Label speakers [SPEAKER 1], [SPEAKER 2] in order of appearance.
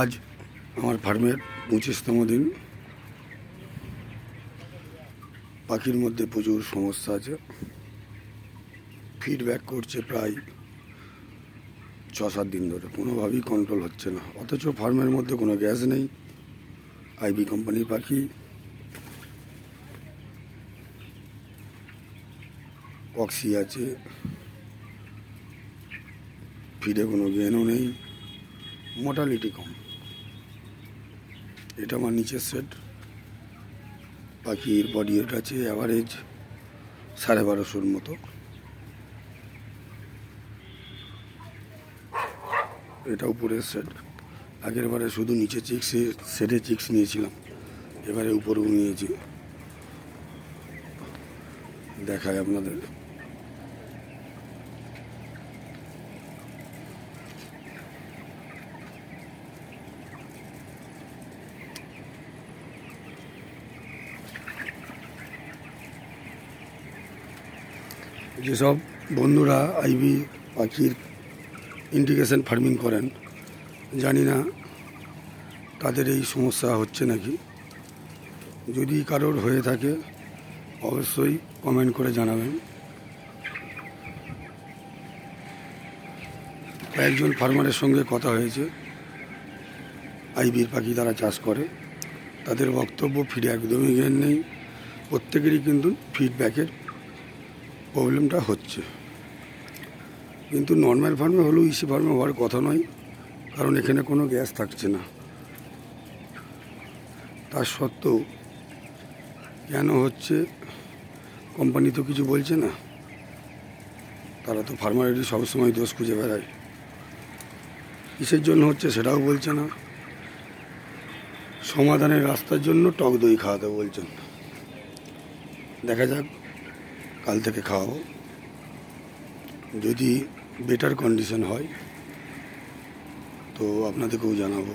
[SPEAKER 1] আজ আমার ফার্মের পঁচিশতম দিন। পাখির মধ্যে প্রচুর সমস্যা আছে। ফিডব্যাক করছে প্রায় ছ সাত দিন ধরে। কোনোভাবেই কন্ট্রোল হচ্ছে না। অথচ ফার্মের মধ্যে কোনো গ্যাস নেই। আইবি কোম্পানির পাখি। অক্সি আছে। ফিডে কোনো গেনও নেই। মোটালিটি কম। এটা আমার নিচের সেট পাখির বডি ওয়েট আছে অ্যাভারেজ সাড়ে বারোশোর মতো। এটা উপরের সেট আগের বারে শুধু নিচে চিক্স সেটে চিক্স নিয়েছিলাম। এবারে উপরেও নিয়েছি। দেখায় আপনাদের। যেসব বন্ধুরা আইবি পাখির ইন্টিগ্রেশন ফার্মিং করেন, জানি না তাদের এই সমস্যা হচ্ছে নাকি। যদি কারোর হয়ে থাকে, অবশ্যই কমেন্ট করে জানাবেন। কয়েকজন ফার্মারের সঙ্গে কথা হয়েছে। আইবির পাখি তারা চাষ করে। তাদের বক্তব্য ফিরে একদমই জ্ঞান নেই। প্রত্যেকেরই কিন্তু ফিডব্যাকের প্রবলেমটা হচ্ছে। কিন্তু নর্মাল ফার্মে হলেও ইসি ফার্মে হওয়ার কথা নয়, কারণ এখানে কোনো গ্যাস থাকছে না। তার সত্ত্বেও কেন হচ্ছে কোম্পানি তো কিছু বলছে না। তারা তো ফার্মারেরই সবসময় দোষ খুঁজে বেড়ায়। কিসের জন্য হচ্ছে সেটাও বলছে না। সমাধানের রাস্তার জন্য টক দই খাওয়াতে বলছেন। দেখা যাক। কাল থেকে খাওয়াবো। যদি বেটার কন্ডিশন হয় তো আপনাদেরকেও জানাব।